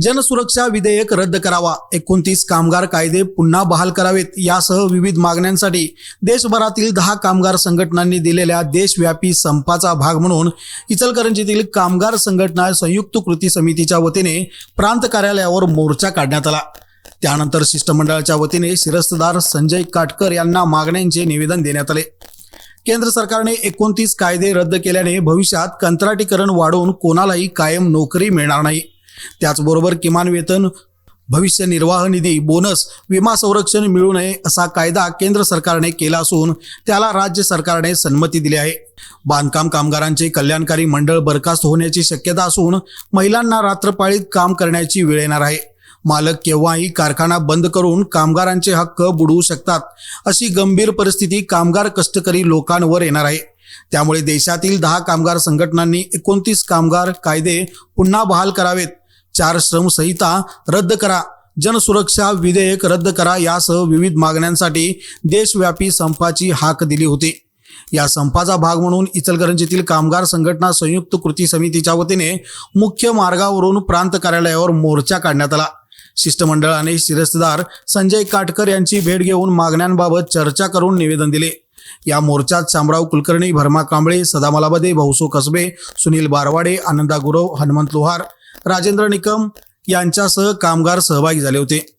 जनसुरक्षा विधेयक रद्द करावा. एकोणतीस कामगार कायदे पुन्हा बहाल करावेत. यासह विविध मागण्यांसाठी देशभरातील दहा कामगार संघटनांनी दिलेल्या देशव्यापी संपाचा भाग म्हणून इचलकरंजीतील कामगार संघटना संयुक्त कृती समितीच्या वतीने प्रांत कार्यालयावर मोर्चा काढण्यात आला. त्यानंतर शिष्टमंडळाच्या वतीने शिरस्तदार संजय काटकर यांना मागण्यांचे निवेदन देण्यात आले. केंद्र सरकारने एकोणतीस कायदे रद्द केल्याने भविष्यात कंत्राटीकरण वाढवून कोणालाही कायम नोकरी मिळणार नाही. त्याचबरोबर किमान वेतन भविष्य निर्वाह निधी बोनस विमा संरक्षण मिळू नये असा कायदा केंद्र सरकारने केला असून त्याला राज्य सरकारने संमती दिली आहे. बांधकाम कामगारांचे कल्याणकारी मंडळ बरखास्त होण्याची शक्यता असून महिलांना रात्रपाळीत काम करण्याची वेळ येणार आहे. मालक केव्हाही कारखाना बंद करून कामगारांचे हक्क बुडवू शकतात अशी गंभीर परिस्थिती कामगार कष्टकरी लोकांवर येणार आहे. त्यामुळे देशातील दहा कामगार संघटनांनी एकोणतीस कामगार कायदे पुन्हा बहाल करावेत. चार श्रम संहिता रद्द करा. जनसुरक्षा विधेयक रद्द करा. यासह विविध मागण्यांसाठी देशव्यापी संपाची हाक दिली होती. या संपाचा भाग म्हणून इचलकरंजीतील कामगार संघटना संयुक्त कृती समितीच्या वतीने मुख्य मार्गावरून प्रांत कार्यालयावर मोर्चा काढण्यात आला. शिष्टमंडळाने शिरस्तदार संजय काटकर यांची भेट घेऊन मागण्यांबाबत चर्चा करून निवेदन दिले. या मोर्चात शामराव कुलकर्णी भरमा कांबळे सदामलाबदे भाऊसो कसबे सुनील बारवाडे आनंदा गुरव हनुमंत लोहार राजेंद्र निकम यांच्यासह कामगार सहभागी झाले होते.